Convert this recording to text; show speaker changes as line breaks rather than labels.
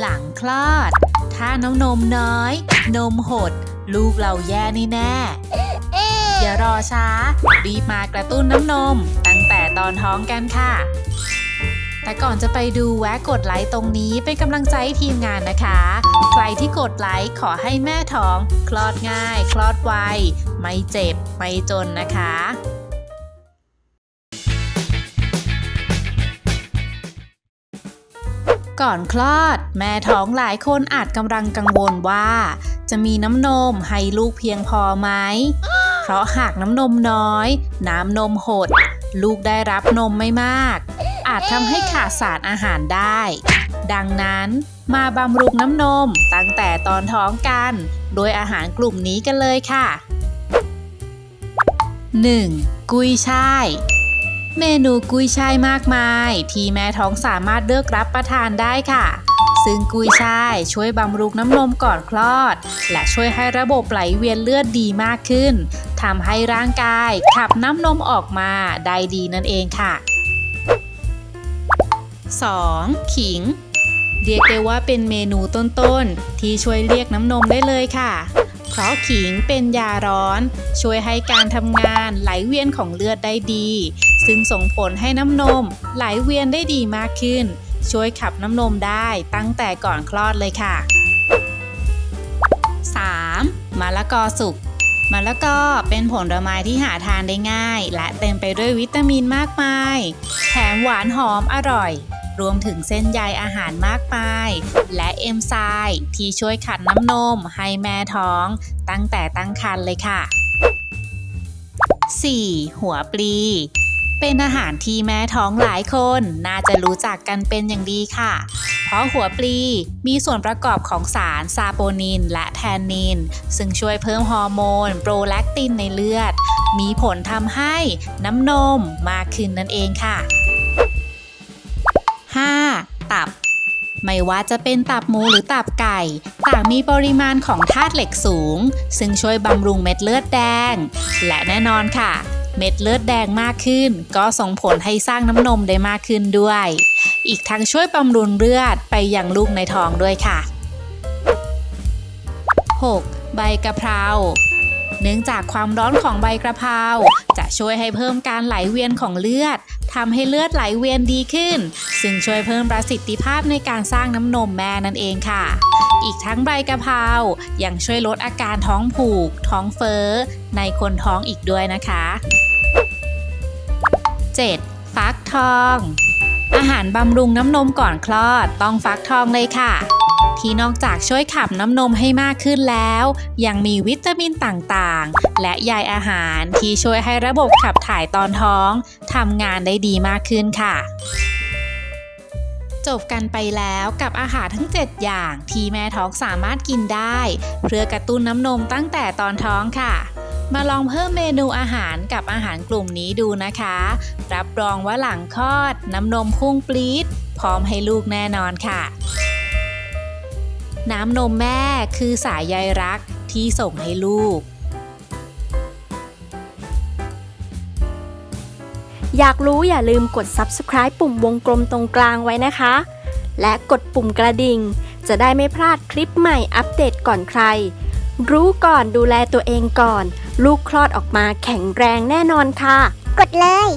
หลังคลอด ถ้าน้ำนมน้อย นมหด ลูกเราแย่นี่แน่ อย่ารอช้า รีบมากระตุ้นน้ำนม ตั้งแต่ตอนท้องกันค่ะ แต่ก่อนจะไปดูแวะกดไลค์ตรงนี้เป็นกำลังใจทีมงานนะคะ ใครที่กดไลค์ขอให้แม่ท้อง คลอดง่าย คลอดไว ไม่เจ็บ ไม่จนนะคะ ก่อนคลอด แม่ท้องหลายคนอาจกำลังกังวลว่า จะมีน้ำนมให้ลูกเพียงพอไหม เพราะหากน้ำนมน้อย น้ำนมหด ลูกได้รับนมไม่มาก อาจทำให้ขาดสารอาหารได้ ดังนั้นมาบำรุงน้ำนมตั้งแต่ตอนท้องกัน โดยอาหารกลุ่มนี้กันเลยค่ะ 1. กุยช่าย เมนูกุยช่ายมากมาย ที่แม่ท้องสามารถเลือกรับประทานได้ค่ะ ซึ่งกุยช่ายช่วยบำรุงน้ำนมก่อนคลอด และช่วยให้ระบบไหลเวียนเลือดดีมากขึ้นทำให้ร่างกายขับน้ำนมออกมาได้ดีนั่นเองค่ะ 2. ขิง เรียกได้ว่าเป็นเมนูต้นๆ ที่ช่วยเรียกน้ำนมได้เลยค่ะ เพราะขิงเป็นยาร้อน ช่วยให้การทำงานไหลเวียนของเลือดได้ดี ซึ่งส่งผลให้น้ำนมไหลเวียนได้ดีมากขึ้น ช่วยขับน้ำนมได้ตั้งแต่ก่อนคลอดเลยค่ะ 3. มะละกอสุกมะละกอเป็นผลไม้ที่หาทานได้ง่าย และเต็มไปด้วยวิตามินมากมาย แถมหวานหอมอร่อย รวมถึงเส้นใยอาหารมากมาย และเอนไซม์ที่ช่วยขัดน้ำนมให้แม่ท้อง ตั้งแต่ตั้งครรภ์เลยค่ะ 4. หัวปลี เป็นอาหารที่แม่ท้องหลายคน น่าจะรู้จักกันเป็นอย่างดีค่ะ เพราะหัวปลีมีส่วนประกอบของสารซาโปนินและแทนนิน ซึ่งช่วยเพิ่มฮอร์โมน โปรแลคตินในเลือด มีผลทำให้น้ำนมมากขึ้นนั่นเองค่ะ 5. ตับไม่ว่าจะเป็นตับหมูหรือตับไก่ ต่างมีปริมาณของธาตุเหล็กสูง ซึ่งช่วยบำรุงเม็ดเลือดแดง และแน่นอนค่ะ เม็ดเลือดแดงมากขึ้น ก็ส่งผลให้สร้างน้ำนมได้มากขึ้นด้วย อีกทั้งช่วยบำรุงเลือดไปยังลูกในท้องด้วยค่ะ 6. ใบกะเพรา เนื่องจากความร้อนของใบกระเพราจะช่วยให้เพิ่มการไหลเวียนของเลือดทำให้เลือดไหลเวียนดีขึ้น ซึ่งช่วยเพิ่มประสิทธิภาพในการสร้างน้ำนมแม่นั่นเองค่ะ อีกทั้งใบกระเพรายังช่วยลดอาการท้องผูก ท้องเฟ้อ ในคนท้องอีกด้วยนะคะ 7. ฟักทอง อาหารบำรุงน้ำนมก่อนคลอดต้องฟักทองเลยค่ะ ที่นอกจากช่วยขับน้ำนมให้มากขึ้นแล้ว ยังมีวิตามินต่างๆ และใยอาหารที่ช่วยให้ระบบขับถ่ายตอนท้องทำงานได้ดีมากขึ้นค่ะจบกันไปแล้วกับอาหารทั้ง 7 อย่าง ที่แม่ท้องสามารถกินได้ เพื่อกระตุ้นน้ำนมตั้งแต่ตอนท้องค่ะ มาลองเพิ่มเมนูอาหารกับอาหารกลุ่มนี้ดูนะคะ รับรองว่าหลังคลอด น้ำนมพุ่งปรี๊ดพร้อมให้ลูกแน่นอนค่ะ น้ำนมแม่คือสายใยรักที่ส่งให้ลูก
อยากรู้อย่าลืมกด subscribe ปุ่มวงกลมตรงกลางไว้นะคะ และกดปุ่มกระดิ่ง จะได้ไม่พลาดคลิปใหม่อัปเดตก่อนใคร รู้ก่อนดูแลตัวเองก่อน ลูกคลอดออกมาแข็งแรงแน่นอนค่ะ
กดเลย